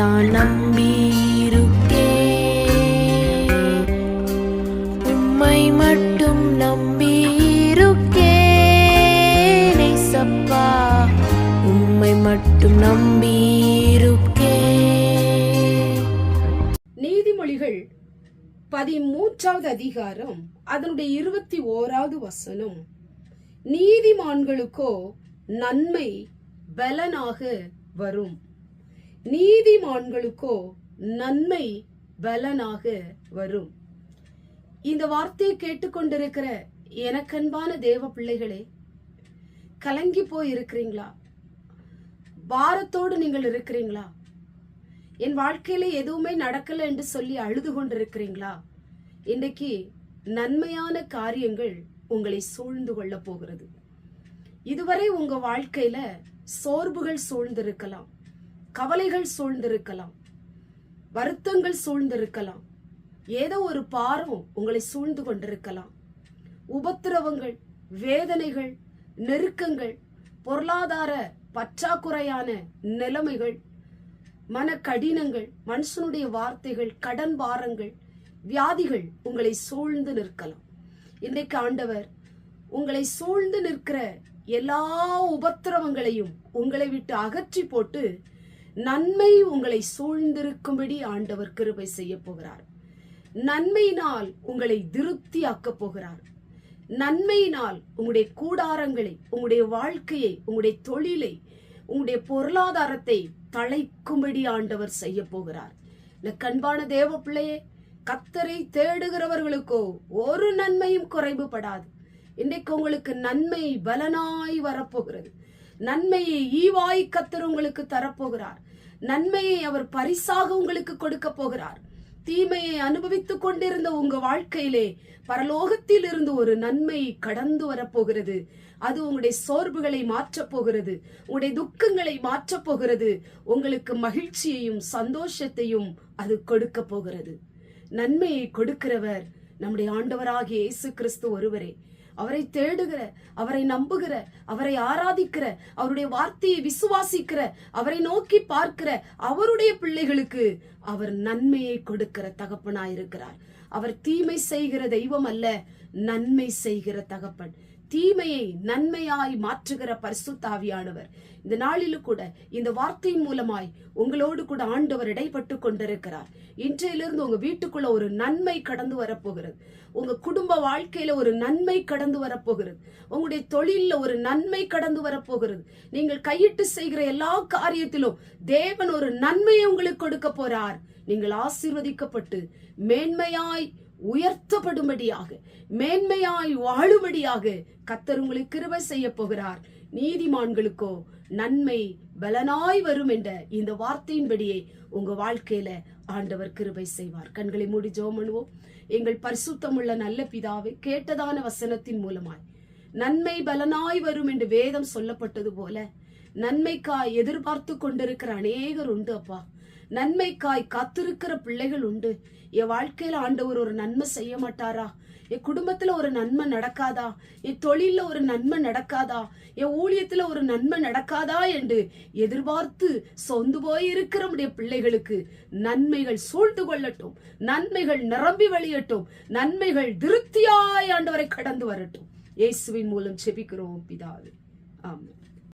தான் நம்பியிருக்கே. உம்மை மட்டும் நம்பியிருக்கே. சப்பா உம்மை மட்டும் நம்பியிருக்கே. நீதிமொழிகள் பதிமூன்றாவது அதிகாரம் அதனுடைய இருபத்தி ஓராவது வசனம். நீதிமான்களுக்கோ நன்மை பலனாக வரும். நீதிமான்களுக்கோ நன்மை பலனாக வரும். இந்த வார்த்தையை கேட்டுக்கொண்டிருக்கிற எனக்கன்பான தேவ பிள்ளைகளே கலங்கி போய் இருக்கிறீங்களா? பாரத்தோடு நீங்கள் இருக்கிறீங்களா? என் வாழ்க்கையில எதுவுமே நடக்கல என்று சொல்லி அழுது கொண்டிருக்கிறீங்களா? இன்றைக்கு நன்மையான காரியங்கள் உங்களை சூழ்ந்து கொள்ள போகிறது. இதுவரை உங்க வாழ்க்கையில சோர்வுகள் சூழ்ந்திருக்கலாம். கவலைகள் சூழ்ந்திருக்கலாம். வருத்தங்கள் சூழ்ந்திருக்கலாம். ஏதோ ஒரு பாரம் உங்களை சூழ்ந்து கொண்டிருக்கலாம். உபத்திரவங்கள் வேதனைகள் நெருக்கங்கள் பொருளாதார பற்றாக்குறையான நிலைமைகள் மன கடினங்கள் மனுஷனுடைய வார்த்தைகள் கடன் பாரங்கள் வியாதிகள் உங்களை சூழ்ந்து நிற்கலாம். இன்றைக்கு ஆண்டவர் உங்களை சூழ்ந்து நிற்கிற எல்லா உபத்திரவங்களையும் உங்களை விட்டு அகற்றி போட்டு நன்மை உங்களை சூழ்ந்திருக்கும்படி ஆண்டவர் கிருபை செய்ய போகிறார். நன்மையினால் உங்களை திருப்தியாக்கப் போகிறார். நன்மையினால் உங்களுடைய கூடாரங்களை உங்களுடைய வாழ்க்கையை உங்களுடைய தொழிலை உங்களுடைய பொருளாதாரத்தை தழைக்கும்படி ஆண்டவர் செய்ய போகிறார். இந்த கண்பான தேவ பிள்ளையே கத்தரை தேடுகிறவர்களுக்கோ ஒரு நன்மையும் குறைவுபடாது. இன்றைக்கு உங்களுக்கு நன்மை பலனாய் வரப்போகிறது. நன்மையை ஈவாய் கத்தர் உங்களுக்கு தரப்போகிறார். நன்மையை அவர் பரிசாக உங்களுக்கு கொடுக்க போகிறார். தீமையை அனுபவித்துக் கொண்டிருந்த உங்க வாழ்க்கையிலே பரலோகத்தில் இருந்து ஒரு நன்மை கடந்து வரப்போகிறது அது உங்களுடைய சோர்வுகளை மாற்றப் போகிறது. உங்களுடைய துக்கங்களை மாற்றப் போகிறது. உங்களுக்கு மகிழ்ச்சியையும் சந்தோஷத்தையும் அது கொடுக்க போகிறது. நன்மையை கொடுக்கிறவர் நம்முடைய ஆண்டவராகிய இயேசு கிறிஸ்து ஒருவரே. அவரை தேடுகிற அவரை நம்புகிற அவரை ஆராதிக்கிற அவருடைய வார்த்தையை விசுவாசிக்கிற அவரை நோக்கி பார்க்கிற அவருடைய பிள்ளைகளுக்கு அவர் நன்மையை கொடுக்கிற தகப்பனாயிருக்கிறார். அவர் தீமை செய்கிற தெய்வம் அல்ல நன்மை செய்கிற தகப்பன். தீமையை நன்மையாய் மாற்றுகிற பரிசுத்தாவியானவர். இந்த நாளிலும் கூட இந்த வார்த்தையின் மூலமாய் உங்களோடு கூட ஆண்டவர் இடைப்பட்டு கொண்டிருக்கிறார். இன்றையிலிருந்து உங்க வீட்டுக்குள்ள ஒரு நன்மை கடந்து வரப்போகிறது. உங்க குடும்ப வாழ்க்கையில ஒரு நன்மை கடந்து வரப்போகிறது. உங்களுடைய தொழில ஒரு நன்மை கடந்து வரப்போகிறது. நீங்கள் கையிட்டு செய்கிற எல்லா காரியத்திலும் தேவன் ஒரு நன்மையை உங்களுக்கு கொடுக்க போறார். நீங்கள் ஆசீர்வதிக்கப்பட்டு மேன்மையாய் உயர்த்தப்படும்படியாக மேன்மையாய் வாழும்படியாக கத்தர் உங்களுக்கு கிருபை செய்ய போகிறார். நீதிமான்களுக்கோ நன்மை பலனாய் வரும் என்ற இந்த வார்த்தையின்படியே உங்க வாழ்க்கையில ஆண்டவர் கிருபை செய்வார். கண்களை மூடி ஜோமனுவோம் எங்கள் பரிசுத்தமுள்ள நல்ல பிதாவை கேட்டதான வசனத்தின் மூலமாய் நன்மை பலனாய் வரும் என்று வேதம் சொல்லப்பட்டது போல நன்மைக்காய் எதிர்பார்த்து கொண்டிருக்கிற அநேகர் உண்டு அப்பா. நன்மைக்காய் காத்திருக்கிற பிள்ளைகள் உண்டு. என் வாழ்க்கையில ஆண்டவர் ஒரு நன்மை செய்ய மாட்டாரா? என் குடும்பத்துல ஒரு நன்மை நடக்காதா? என் தொழில ஒரு நன்மை நடக்காதா? என் ஊழியத்துல ஒரு நன்மை நடக்காதா என்று எதிர்பார்த்து சொந்து போய் இருக்கிற நம்முடைய பிள்ளைகளுக்கு நன்மைகள் சூழ்ந்து கொள்ளட்டும். நன்மைகள் நிரம்பி வழியட்டும் நன்மைகள் திருப்தியாய் ஆண்டவரை கடந்து வரட்டும். இயேசுவின் மூலம் செபிக்கிறோம் பிதாவே. ஆமாம்